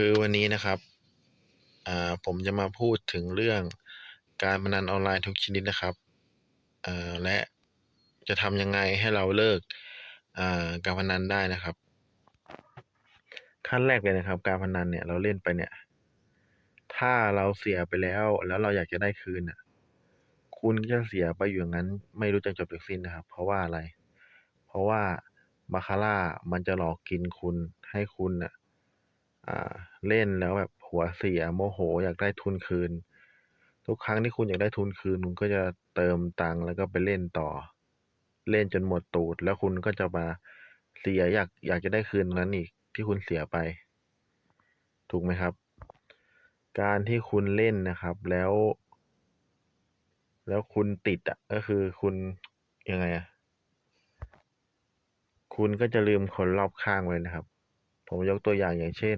คือวันนี้นะครับอ่าผมจะมาพูดถึงเรื่องการพนันออนไลน์ทุกชนิดนะครับอ่าและจะทำยังไงให้เราเลิกอ่าการพนันได้นะครับ ขั้นแรกเลยนะครับ การพนันเนี่ยเราเล่นไปเนี่ย ถ้าเราเสียไปแล้ว แล้วเราอยากจะได้คืนน่ะ คุณก็จะเสียไปอยู่อย่างนั้น ไม่รู้จักจบจากสิ้นนะครับ เพราะว่าอะไร เพราะว่าบาคาร่ามันจะหลอกกินคุณให้คุณน่ะ อ่า เล่นแล้วแบบหัวเสียโมโหอยากได้ทุนคืน ทุกครั้งที่คุณอยากได้ทุนคืน คุณก็จะเติมตังค์แล้วก็ไปเล่นต่อ เล่นจนหมดตูด แล้วคุณก็จะมาเสียอยากอยากจะได้คืนตรงนั้นอีกที่คุณเสียไป ถูกไหมครับ การที่คุณเล่นนะครับ แล้ว แล้วคุณติดอะก็คือคุณยังไงอะคุณก็จะลืมคนรอบข้างไว้นะครับ ผมยกตัวอย่างอย่างเช่น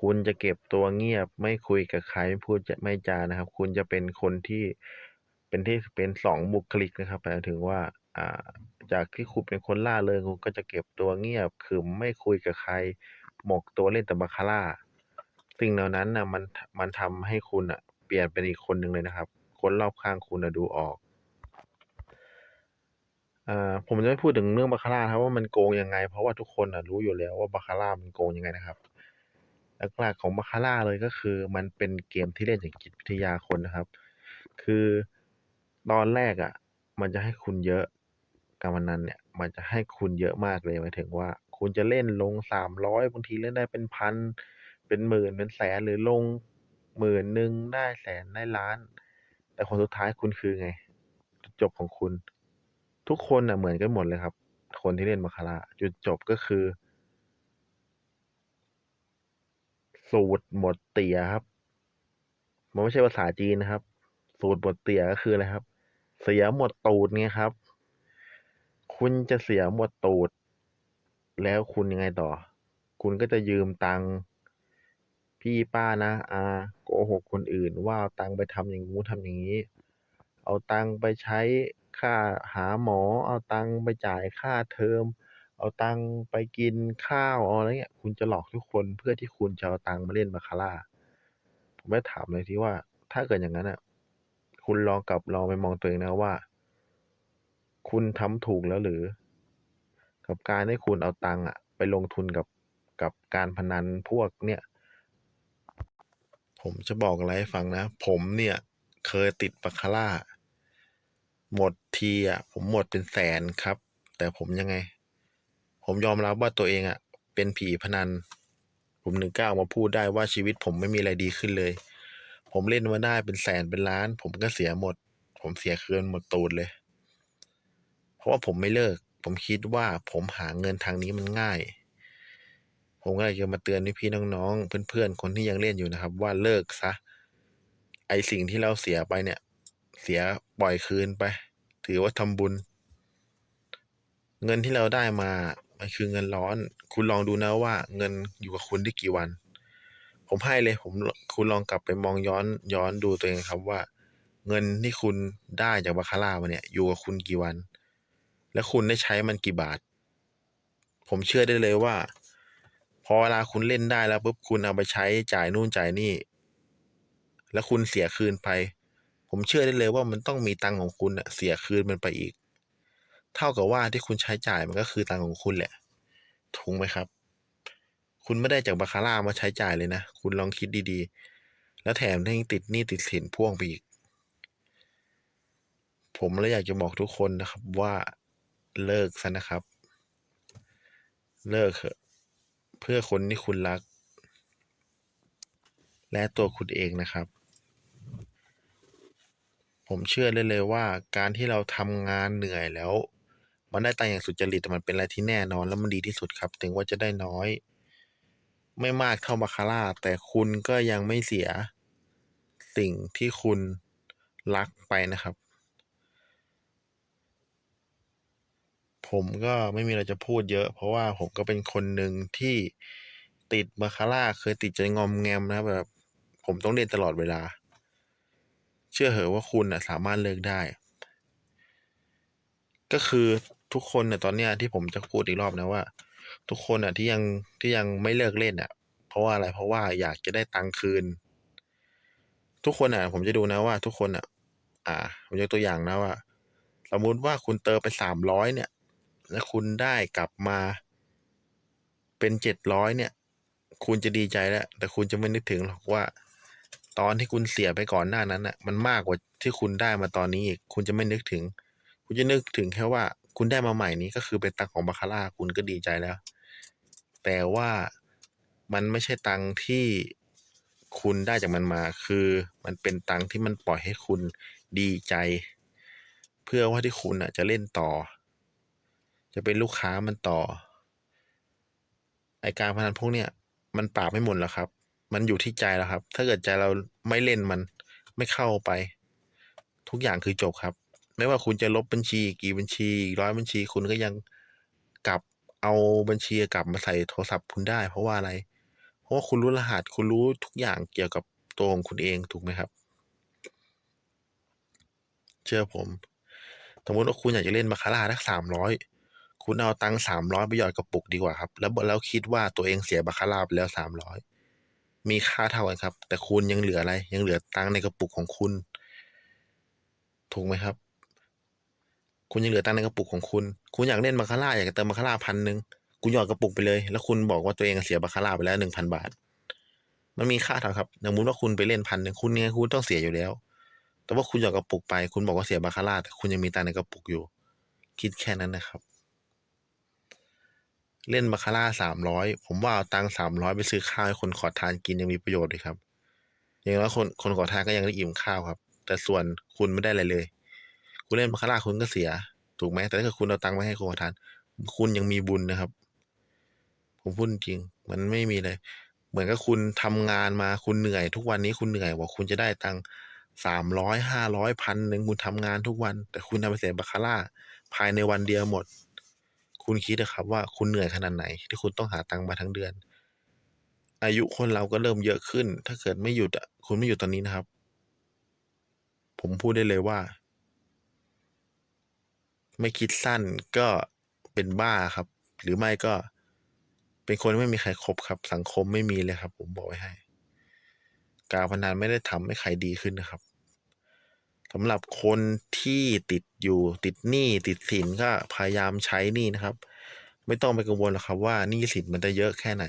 คุณจะเก็บตัวเงียบ ไม่คุยกับใครไม่พูดจะไม่จานะครับ คุณจะเป็นคนที่เป็นที่เป็นสองบุคลิกนะครับหมายถึงว่าอ่าจากที่คุณเป็นคนล่าเริงคุณก็จะเก็บตัวเงียบขรึมไม่คุยกับใคร หมกตัวเล่นแต่บาคาร่าสิ่งเหล่านั้นนะมันมันทำให้คุณอะเปลี่ยนเป็นอีกคนหนึ่งเลยนะครับ คนรอบข้างคุณอะดูออก อ่าผมจะไม่พูดถึงเรื่องบาคาร่าครับว่ามันโกงยังไง เพราะว่าทุกคนอะรู้อยู่แล้วว่าบาคาร่ามันโกงยังไงนะครับหลักๆของบาคาร่าเลยก็คือ มันเป็นเกมที่เล่นจากจิตวิทยาคนนะครับ คือตอนแรกอะ มันจะให้คุณเยอะการพนันเนี่ย มันจะให้คุณเยอะมากเลยหมายถึงว่า คุณจะเล่นลงสามร้อยบางทีเล่นได้เป็นพันเป็นหมื่นเป็นแสนหรือลงหมื่นหนึ่งได้แสนได้ล้าน แต่ผลสุดท้ายคุณคือไง จุดจบของคุณ ทุกคนน่ะเหมือนกันหมดเลยครับ คนที่เล่นบาคาร่าจุดจบก็คือ สูตรหมดเตียครับ มันไม่ใช่ภาษาจีนนะครับ สูตรหมดเตียก็คืออะไรครับ เสียหมดตูดไงครับ คุณจะเสียหมดตูด แล้วคุณยังไงต่อ คุณก็จะยืมตังค์พี่ป้านะอาโกหกคนอื่นว่าเอาตังค์ไปทำอย่างงู้นทำอย่างนี้ เอาตังค์ไปใช้ค่าหาหมอ เอาตังค์ไปจ่ายค่าเทอม เอาตังค์ไปกินข้าว เอาอะไรเงี้ย คุณจะหลอกทุกคนเพื่อที่คุณจะเอาตังค์มาเล่นบาคาร่า ผมไม่ถามเลยที่ว่า ถ้าเกิดอย่างนั้นอะ คุณลองกลับลองไปมองตัวเองนะว่า คุณทำถูกแล้วหรือ กับการให้คุณเอาตังค์อะไปลงทุนกับกับการพนันพวกเนี่ย ผมจะบอกอะไรให้ฟังนะ ผมเนี่ย เคยติดบาคาร่า หมดทีอะผมหมดเป็นแสนครับ แต่ผมยังไง ผมยอมรับว่าตัวเองอะ เป็นผีพนัน ผมถึงก้าออกมาพูดได้ว่าชีวิตผมไม่มีอะไรดีขึ้นเลย ผมเล่นมาได้เป็นแสนเป็นล้าน ผมก็เสียหมด ผมเสียคืนหมดตูดเลย เพราะว่าผมไม่เลิก ผมคิดว่าผมหาเงินทางนี้มันง่าย ผมก็เลยจะมาเตือนพี่ๆน้องๆเพื่อนๆคนที่ยังเล่นอยู่นะครับ ว่าเลิกซะไอสิ่งที่เราเสียไปเนี่ย เสียปล่อยคืนไป ถือว่าทำบุญ เงินที่เราได้มา มันคือเงินร้อน คุณลองดูนะว่า เงินอยู่กับคุณได้กี่วัน ผมให้เลย ผมคุณลองกลับไปมองย้อนย้อนดูตัวเองครับว่า เงินที่คุณได้จากบาคาร่ามาเนี่ย อยู่กับคุณกี่วัน และคุณได้ใช้มันกี่บาท ผมเชื่อได้เลยว่า พอเวลาคุณเล่นได้แล้วปุ๊บคุณเอาไปใช้จ่ายนู่นจ่ายนี่ แล้วคุณเสียคืนไป ผมเชื่อได้เลยว่ามันต้องมีตังค์ของคุณเสียคืนมันไปอีก เท่ากับว่าที่คุณใช้จ่ายมันก็คือตังค์ของคุณแหละถูกไหมครับ คุณไม่ได้จากบาคาร่ามาใช้จ่ายเลยนะ คุณลองคิดดีๆ แล้วแถมยังติดหนี้ติดสินพ่วงไปอีก ผมเลยอยากจะบอกทุกคนนะครับว่าเลิกซะนะครับ เลิกเถอะเพื่อคนที่คุณรัก และตัวคุณเองนะครับ ผมเชื่อได้เลยว่าการที่เราทำงานเหนื่อยแล้ว มันได้ตังค์อย่างสุจริตมันเป็นอะไรที่แน่นอนแล้วมันดีที่สุดครับ ถึงว่าจะได้น้อย ไม่มากเท่าบาคาร่า แต่คุณก็ยังไม่เสียสิ่งที่คุณรักไปนะครับ ผมก็ไม่มีอะไรจะพูดเยอะ เพราะว่าผมก็เป็นคนหนึ่งที่ติดบาคาร่าเคยติดจนงอมแงมนะแบบ ผมต้องเล่นตลอดเวลา เชื่อเหอะว่าคุณนะสามารถเลิกได้ ก็คือทุกคนเนี่ยตอนเนี้ยที่ผมจะพูดอีกรอบนะว่า ทุกคนอะที่ยังที่ยังไม่เลิกเล่นอะผราะว่าอะไรเพราะว่าอยากจะได้ตังค์คืน ทุกคนอะ ผมจะดูนะว่า ทุกคนอะ อ่า ผมยกตัวอย่างนะว่า สมมุติว่าคุณเติมไปสามร้อยเนี่ย แล้วคุณได้กลับมา เป็นเจ็ดร้อยเนี่ย คุณจะดีใจแล้วแต่คุณจะไม่นึกถึงหรอกว่า ตอนที่คุณเสียไปก่อนหน้านั้นน่ะ มันมากกว่าที่คุณได้มาตอนนี้อีก คุณจะไม่นึกถึง คุณจะนึกถึงแค่ว่า คุณได้มาใหม่นี้ก็คือเป็นตังของบาคาร่าคุณก็ดีใจแล้ว แต่ว่ามันไม่ใช่ตังที่คุณได้จากมันมา คือมันเป็นตังที่มันปล่อยให้คุณดีใจ เพื่อว่าที่คุณอะ จะเล่นต่อ จะเป็นลูกค้ามันต่อไอการพนันพวกเนี้ยมันปราบไม่หมดหรอกครับ มันอยู่ที่ใจแล้วครับ ถ้าเกิดใจเราไม่เล่นมันไม่เข้าไป ทุกอย่างคือจบครับ ไม่ว่าคุณจะลบบัญชี กี่บัญชีร้อยบัญชี คุณก็ยังกลับเอาบัญชีกลับมาใส่โทรศัพท์คุณได้ เพราะว่าอะไร เพราะว่าคุณรู้รหัสคุณรู้ทุกอย่างเกี่ยวกับตัวของคุณเองถูกไหมครับ เชื่อผม สมมติว่าคุณอยากจะเล่นบาคาร่าสักสามร้อยคุณเอาตังค์สามร้อยไปหยอดกระปุกดีกว่าครับ แล้วแล้วคิดว่าตัวเองเสียบาคาร่าไปแล้วสามร้อย มีค่าเท่ากันครับ แต่คุณยังเหลืออะไร ยังเหลือตังในกระปุกของคุณ ถูกไหมครับ คุณยังเหลือตังในกระปุกของคุณ คุณอยากเล่นบาคาร่าอยากเติมบาคาร่าพันหนึ่งคุณหยอดกระปุกไปเลย แล้วคุณบอกว่าตัวเองเสียบาคาร่าไปแล้วหนึ่งพันบาท มันมีค่าเท่าครับสมมติว่าคุณไปเล่นพันหนึ่งคุณยังไงคุณต้องเสียอยู่แล้ว แต่ว่าคุณหยอดกระปุกไป คุณบอกว่าเสียบาคาร่าแต่คุณยังมีตังในกระปุกอยู่ คิดแค่นั้นนะครับ เล่นบาคาร่าสามร้อยผมว่าเอาตังสามร้อยไปซื้อข้าวให้คนขอทานกินยังมีประโยชน์เลยครับ อย่างน้อยคนคนขอทานก็ยังได้อิ่มข้าวครับ แต่ส่วนคุณไม่ได้อะไรเลย คุณเล่นบาคาร่าคุณก็เสีย ถูกไหมแต่ถ้าเกิดคุณเอาตังไปให้คนขอทาน คุณยังมีบุญนะครับ ผมพูดจริง มันไม่มีเลย เหมือนกับคุณทำงานมาคุณเหนื่อย ทุกวันนี้คุณเหนื่อยว่าคุณจะได้ตังสามร้อยห้าร้อยพันหนึ่งคุณทำงานทุกวัน แต่คุณทำไปเสียบาคาร่าภายในวันเดียวหมด คุณคิดนะครับว่าคุณเหนื่อยขนาดไหน ที่คุณต้องหาตังค์มาทั้งเดือน อายุคนเราก็เริ่มเยอะขึ้น ถ้าเกิดไม่หยุดอะคุณไม่หยุดตอนนี้นะครับ ผมพูดได้เลยว่า ไม่คิดสั้นก็เป็นบ้าครับ หรือไม่ก็เป็นคนไม่มีใครครบครับ สังคมไม่มีเลยครับ ผมบอกไว้ให้ การพนันไม่ได้ทำให้ใครดีขึ้นนะครับ สำหรับคนที่ติดอยู่ติดหนี้ติดสินก็พยายามใช้หนี้นะครับ ไม่ต้องไปกังวลหรอกครับว่าหนี้สินมันจะเยอะแค่ไหน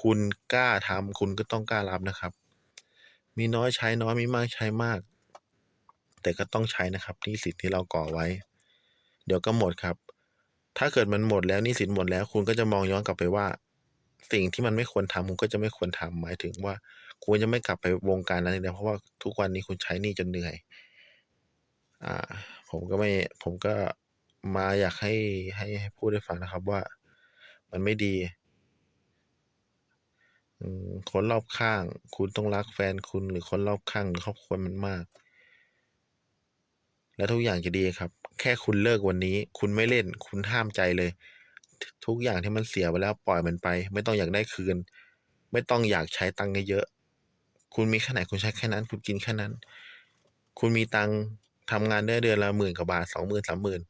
คุณกล้าทำคุณก็ต้องกล้ารับนะครับ มีน้อยใช้น้อยมีมากใช้มาก แต่ก็ต้องใช้นะครับหนี้สินที่เราก่อไว้ เดี๋ยวก็หมดครับ ถ้าเกิดมันหมดแล้วหนี้สินหมดแล้ว คุณก็จะมองย้อนกลับไปว่า สิ่งที่มันไม่ควรทำคุณก็จะไม่ควรทำหมายถึงว่า คุณจะไม่กลับไปวงการนั้นเลยเพราะว่าทุกวันนี้คุณใช้หนี้จนเหนื่อย อ่าผมก็ไม่ผมก็มาอยากให้ให้ให้พูดให้ฟังนะครับว่ามันไม่ดีคนรอบข้าง คุณต้องรักแฟนคุณหรือคนรอบข้างหรือครอบครัวมันมาก แล้วทุกอย่างจะดีครับ แค่คุณเลิกวันนี้ คุณไม่เล่น คุณห้ามใจเลย ทุกอย่างที่มันเสียไปแล้วปล่อยมันไป ไม่ต้องอยากได้คืน ไม่ต้องอยากใช้ตังค์เยอะ คุณมีแค่ไหนคุณใช้แค่นั้น คุณกินแค่นั้น คุณมีตังค์ ทำงานได้เดือนละหมื่นกว่าบาทสองหมื่นสามหมื่น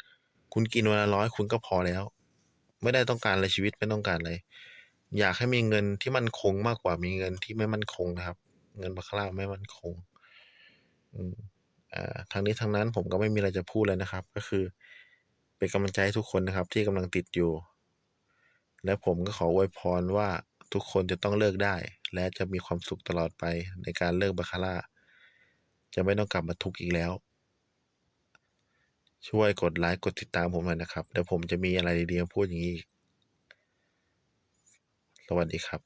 คุณกินวันละร้อยคุณก็พอแล้ว ไม่ได้ต้องการอะไรชีวิตไม่ต้องการอะไรอยากให้มีเงินที่มั่นคงมากกว่ามีเงินที่ไม่มั่นคงนะครับ เงินบาคาร่าไม่มั่นคงอ่าทางนี้ทางนั้นผมก็ไม่มีอะไรจะพูดเลยนะครับ ก็คือ เป็นกำลังใจให้ทุกคนนะครับ ที่กำลังติดอยู่ และผมก็ขออวยพรว่าทุกคนจะต้องเลิกได้ และจะมีความสุขตลอดไปในการเลิกบาคาร่าจะไม่ต้องกลับมาทุกข์อีกแล้ว ช่วยกดไลค์กดติดตามผมหน่อยนะครับ เดี๋ยวผมจะมีอะไรดีๆมาพูดอย่างนี้อีก สวัสดีครับ